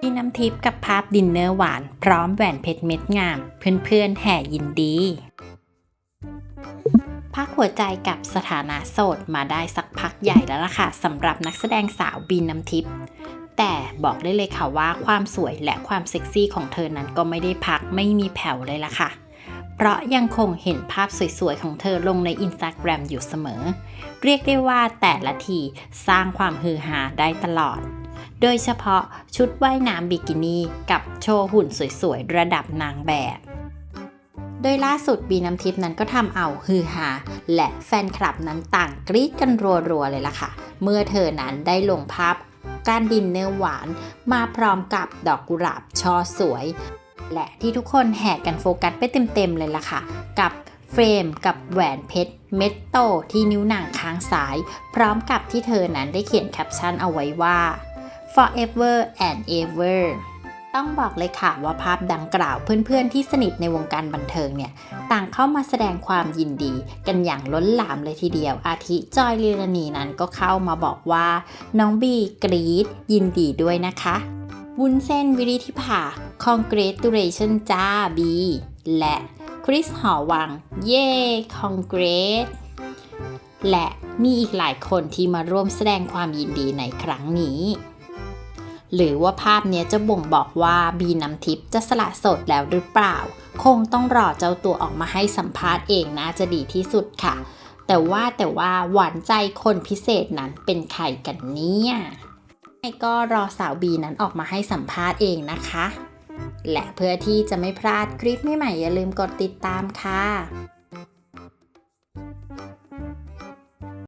พี่น้ำทิพย์กับภาพดินเนอร์หวานพร้อมแหวนเพชรเม็ดงาม เพื่อนๆแห่ยินดี พักหัวใจกับสถานะโสดมาได้สักพักใหญ่แล้วล่ะค่ะสำหรับนักแสดงสาวบีน้ำทิพย์แต่บอกได้เลยค่ะว่าความสวยและความเซ็กซี่ของเธอนั้นก็ไม่ได้พักไม่มีแผ่วเลยล่ะค่ะ เพราะยังคงเห็นภาพสวยๆ ของเธอลงในอินสตาแกรมอยู่เสมอ เรียกได้ว่าแต่ละทีสร้างความฮือฮาได้ตลอด โดยเฉพาะชุดว่ายน้ำบิกินี่กับโชว์หุ่นสวยๆ ระดับนางแบบ โดยล่าสุดบีน้ำทิพย์นั้นก็ทำเอาฮือฮาและแฟนคลับนั้นต่างกรี๊ดกันรัวๆเลยล่ะค่ะ เมื่อเธอนั้นได้ลงภาพการดินเนอร์หวานมาพร้อมกับดอกกุหลาบช่อสวย และที่ทุกคนแห่กันโฟกัสไปเต็มๆเลยล่ะค่ะ กับเฟรมกับแหวนเพชรเม็ดโตที่นิ้วนางข้างซ้าย พร้อมกับที่เธอนั้นได้เขียนแคปชั่นเอาไว้ว่า forever and ever ต้องบอกเลยค่ะว่าภาพดังกล่าวเพื่อนๆที่สนิทในวงการบันเทิงเนี่ย ต่างเข้ามาแสดงความยินดีกันอย่างล้นหลามเลยทีเดียว อาทิจอยลีลานีนั้นก็เข้ามาบอกว่า น้องบีกรีดยินดีด้วยนะคะวุ้นเส้นวิริธิภา congratulation จ้าบี และคริสหอวัง เย่ congrat และมีอีกหลายคนที่มาร่วมแสดงความยินดีในครั้งนี้ หรือว่าภาพนี้จะบ่งบอกว่าบีน้ำทิพย์จะสละโสดแล้วหรือเปล่า คงต้องรอเจ้าตัวออกมาให้สัมภาษณ์เองน่าจะดีที่สุดค่ะ แต่ว่าแต่ว่าหวานใจคนพิเศษนั้นเป็นใครกันเนี่ยก็รอสาวบีนั้นออกมาให้สัมภาษณ์เองนะคะ และเพื่อที่จะไม่พลาดคลิปใหม่ๆอย่าลืมกดติดตามค่ะ